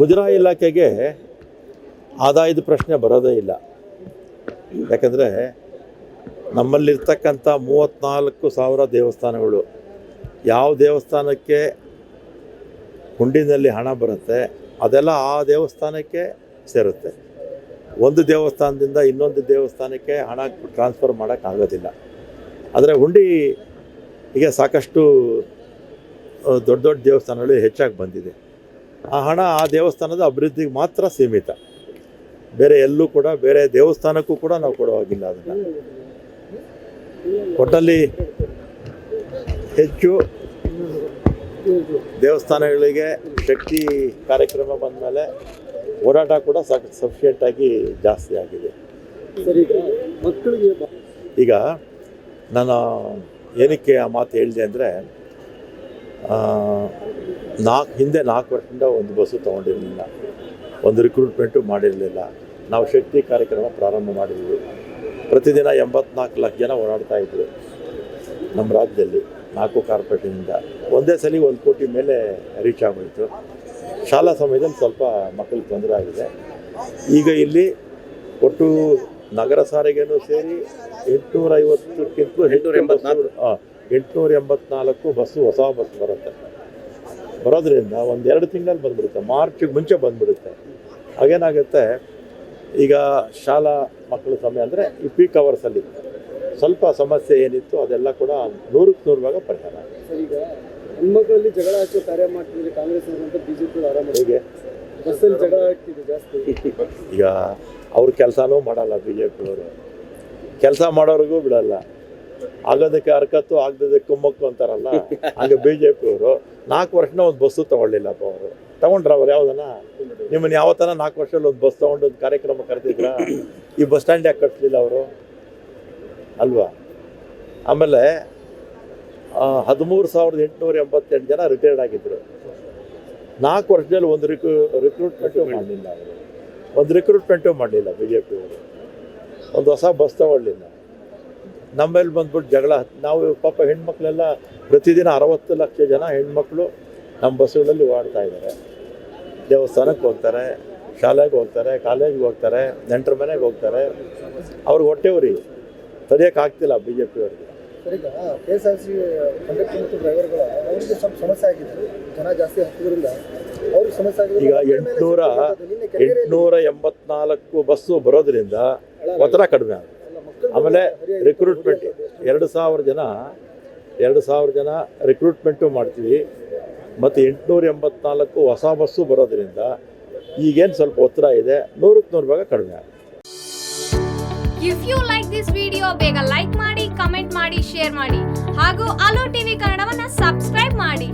ಮುಜರಾಯಿ ಇಲಾಖೆಗೆ ಆದಾಯದ ಪ್ರಶ್ನೆ ಬರೋದೇ ಇಲ್ಲ. ಯಾಕಂದರೆ ನಮ್ಮಲ್ಲಿರ್ತಕ್ಕಂಥ ಮೂವತ್ತ್ನಾಲ್ಕು ಸಾವಿರ ದೇವಸ್ಥಾನಗಳು, ಯಾವ ದೇವಸ್ಥಾನಕ್ಕೆ ಹುಂಡಿನಲ್ಲಿ ಹಣ ಬರುತ್ತೆ, ಅದೆಲ್ಲ ಆ ದೇವಸ್ಥಾನಕ್ಕೆ ಸೇರುತ್ತೆ. ಒಂದು ದೇವಸ್ಥಾನದಿಂದ ಇನ್ನೊಂದು ದೇವಸ್ಥಾನಕ್ಕೆ ಹಣ ಟ್ರಾನ್ಸ್ಫರ್ ಮಾಡೋಕ್ಕಾಗೋದಿಲ್ಲ. ಆದರೆ ಹುಂಡಿ ಈಗ ಸಾಕಷ್ಟು ದೊಡ್ಡ ದೊಡ್ಡ ದೇವಸ್ಥಾನಗಳು ಹೆಚ್ಚಾಗಿ ಬಂದಿದೆ. ಆ ಹಣ ಆ ದೇವಸ್ಥಾನದ ಅಭಿವೃದ್ಧಿಗೆ ಮಾತ್ರ ಸೀಮಿತ. ಬೇರೆ ಎಲ್ಲೂ ಕೂಡ ಬೇರೆ ದೇವಸ್ಥಾನಕ್ಕೂ ಕೂಡ ನಾವು ಕೊಡೋ ಹಾಗಿಲ್ಲ ಅದನ್ನು. ಒಟ್ಟಲ್ಲಿ ಹೆಚ್ಚು ದೇವಸ್ಥಾನಗಳಿಗೆ ಶಕ್ತಿ ಕಾರ್ಯಕ್ರಮ ಬಂದ ಮೇಲೆ ಓಡಾಟ ಕೂಡ ಸಾಕು ಸಫಿಷಿಯೆಂಟಾಗಿ ಜಾಸ್ತಿ ಆಗಿದೆ. ಈಗ ನಾನು ಏನಕ್ಕೆ ಆ ಮಾತು ಹೇಳಿದೆ ಅಂದರೆ ನಾಲ್ಕು ಹಿಂದೆ ನಾಲ್ಕು ವರ್ಷದಿಂದ ಒಂದು ಬಸ್ಸು ತೊಗೊಂಡಿರಲಿಲ್ಲ. ಒಂದು ರಿಕ್ರೂಟ್ಮೆಂಟು ಮಾಡಿರಲಿಲ್ಲ. ನಾವು ಶಕ್ತಿ ಕಾರ್ಯಕ್ರಮ ಪ್ರಾರಂಭ ಮಾಡಿದ್ವಿ. ಪ್ರತಿದಿನ ಎಂಬತ್ನಾಲ್ಕು ಲಕ್ಷ ಜನ ಓಡಾಡ್ತಾ ಇದ್ದರು ನಮ್ಮ ರಾಜ್ಯದಲ್ಲಿ ನಾಲ್ಕು ಕಾರ್ಪೊರೇಷನಿಂದ ಒಂದೇ ಸಲ ಒಂದು ಕೋಟಿ ಮೇಲೆ ರೀಚ್ ಆಗೋಯಿತು ಶಾಲಾ ಸಮಯದಲ್ಲಿ ಸ್ವಲ್ಪ ಮಕ್ಕಳಿಗೆ ತೊಂದರೆ ಆಗಿದೆ. ಈಗ ಇಲ್ಲಿ ಒಟ್ಟು ನಗರ ಸಾರಿಗೆನೂ ಸೇರಿ ಎಂಟುನೂರ ಐವತ್ತಕ್ಕಿಂತಲೂ ಹೆಚ್ಚು ಎಂಬತ್ನಾಲ್ಕು. ಹಾಂ ಎಂಟುನೂರ ಎಂಬತ್ನಾಲ್ಕು ಬಸ್ಸು ಹೊಸ ಬಸ್ ಬರುತ್ತೆ. ಬರೋದ್ರಿಂದ ಒಂದು ಎರಡು ತಿಂಗಳಲ್ಲಿ ಬಂದ್ಬಿಡುತ್ತೆ. ಮಾರ್ಚಿಗೆ ಮುಂಚೆ ಬಂದ್ಬಿಡುತ್ತೆ. ಹಾಗೇನಾಗುತ್ತೆ? ಈಗ ಶಾಲಾ ಮಕ್ಕಳ ಸಮಯ ಅಂದರೆ ಈ ಪೀಕ್ ಅವರ್ಸಲ್ಲಿ ಸ್ವಲ್ಪ ಸಮಸ್ಯೆ ಏನಿತ್ತು ಅದೆಲ್ಲ ಕೂಡ ನೂರಕ್ಕೆ ನೂರು ಭಾಗ ಪರಿಹಾರ. ಈಗ ಹೆಣ್ಮಕ್ಳಲ್ಲಿ ಜಗಳ ಹಚ್ಚೋ ಕಾರ್ಯ ಮಾಡ್ತಿದ್ರೆ ಕಾಂಗ್ರೆಸ್ ಬಿಜೆಪಿ ಹೇಗೆ? ಬಸ್ಸಲ್ಲಿ ಜಗಳ ಆಗ್ತಿದೆ ಜಾಸ್ತಿ. ಈಗ ಅವ್ರ ಕೆಲಸನೂ ಮಾಡಲ್ಲ ಬಿ ಜೆ ಪಿಯವರು ಕೆಲಸ ಮಾಡೋರಿಗೂ ಬಿಡಲ್ಲ. ಆಗೋದಕ್ಕೆ ಅರ್ಕತ್ತು ಆಗದಕ್ಕೆ ಕುಮ್ಮಕ್ಕು ಅಂತಾರಲ್ಲ ಹಂಗೆ ಬಿ ಜೆ ಪಿಯವರು ನಾಲ್ಕು ವರ್ಷನ ಒಂದು ಬಸ್ಸು ತಗೊಳ್ಳಿಲ್ಲಪ್ಪ ಅವರು. ತಗೊಂಡ್ರ ಅವ್ರು ಯಾವ್ದನ? ನಿಮ್ಮನ್ನ ಯಾವತ್ತನ ನಾಲ್ಕು ವರ್ಷದಲ್ಲಿ ಒಂದು ಬಸ್ ತಗೊಂಡು ಒಂದು ಕಾರ್ಯಕ್ರಮ ಕರೆದಿದ್ರ? ಈ ಬಸ್ ಸ್ಟ್ಯಾಂಡ್ ಯಾಕೆ ಕಟ್ಟಲಿಲ್ಲ ಅವರು? ಅಲ್ವಾ? ಆಮೇಲೆ ಹದಿಮೂರು ಸಾವಿರದ ಎಂಟುನೂರ ಎಂಬತ್ತೆಂಟು ಜನ ರಿಟೈರ್ಡ್ ಆಗಿದ್ರು. ನಾಲ್ಕು ವರ್ಷದಲ್ಲಿ ಒಂದು ರಿಕ್ರೂ ರಿಕ್ರೂಟ್ಮೆಂಟು ಮಾಡಲಿಲ್ಲ ಅವರು. ಒಂದು ರಿಕ್ರೂಟ್ಮೆಂಟು ಮಾಡಲಿಲ್ಲ ಬಿ ಜೆ ಪಿಯವರು ಒಂದು ಹೊಸ ಬಸ್ ತಗೊಳ್ಳಿಲ್ಲ. ನಮ್ಮೇಲೆ ಬಂದ್ಬಿಟ್ಟು ಜಗಳ. ನಾವು ಪಾಪ ಹೆಣ್ಮಕ್ಳೆಲ್ಲ ಪ್ರತಿದಿನ ಅರವತ್ತು ಲಕ್ಷ ಜನ ಹೆಣ್ಮಕ್ಳು ನಮ್ಮ ಬಸ್ಸುಗಳಲ್ಲಿ ಓಡಾಡ್ತಾ ಇದ್ದಾರೆ. ದೇವಸ್ಥಾನಕ್ಕೆ ಹೋಗ್ತಾರೆ ಶಾಲೆಗೆ ಹೋಗ್ತಾರೆ ಕಾಲೇಜ್ಗೆ ಹೋಗ್ತಾರೆ ನೆಂಟರ ಮನೆಗೆ ಹೋಗ್ತಾರೆ. ಅವ್ರಿಗೆ ಹೊಟ್ಟೆವ್ರಿ ತಡೆಯೋಕ್ಕಾಗ್ತಿಲ್ಲ ಬಿ ಜೆ ಪಿಯವ್ರಿಗೆ ಸರ್ ಈಗ K S R C conductor ಮತ್ತು ಡ್ರೈವರ್ಗಳ ಅವರಿಗೆ ಸ್ವಲ್ಪ ಸಮಸ್ಯೆ ಆಗಿದೆ. ಜನ ಜಾಸ್ತಿ ಹತ್ತೋದ್ರಿಂದ ಅವ್ರಿಗೆ ಸಮಸ್ಯೆ ಆಗಿದೆ. ಈಗ ಎಂಟುನೂರ ಎಂಟುನೂರ ಎಂಬತ್ನಾಲ್ಕು ಬಸ್ಸು ಬರೋದ್ರಿಂದ ಒತ್ತಡ ಕಡಿಮೆ ಆಗುತ್ತೆ. ಆಮೇಲೆ ರಿಕ್ರೂಟ್ಮೆಂಟ್ ಎರಡು ಸಾವಿರ ಜನ ಎರಡು ಸಾವಿರ ಜನ ರಿಕ್ರೂಟ್ಮೆಂಟು ಮಾಡ್ತೀವಿ. ಮತ್ತು ಎಂಟುನೂರ ಎಂಬತ್ನಾಲ್ಕು ಹೊಸ ಬಸ್ಸು ಬರೋದ್ರಿಂದ ಈಗೇನು ಸ್ವಲ್ಪ ಒತ್ತಡ ಇದೆ. ನೂರಕ್ಕೆ ನೂರು ಭಾಗ ಕಡಿಮೆ ಆಗುತ್ತೆ. If you like this video ಬೇಗ ಲೈಕ್ ಮಾಡಿ ಕಮೆಂಟ್ ಮಾಡಿ ಶೇರ್ ಮಾಡಿ. ಹಾಗೂ ಅಲೋ ಟಿವಿ ಕನ್ನಡವನ್ನು ಸಬ್ಸ್ಕ್ರೈಬ್ ಮಾಡಿ.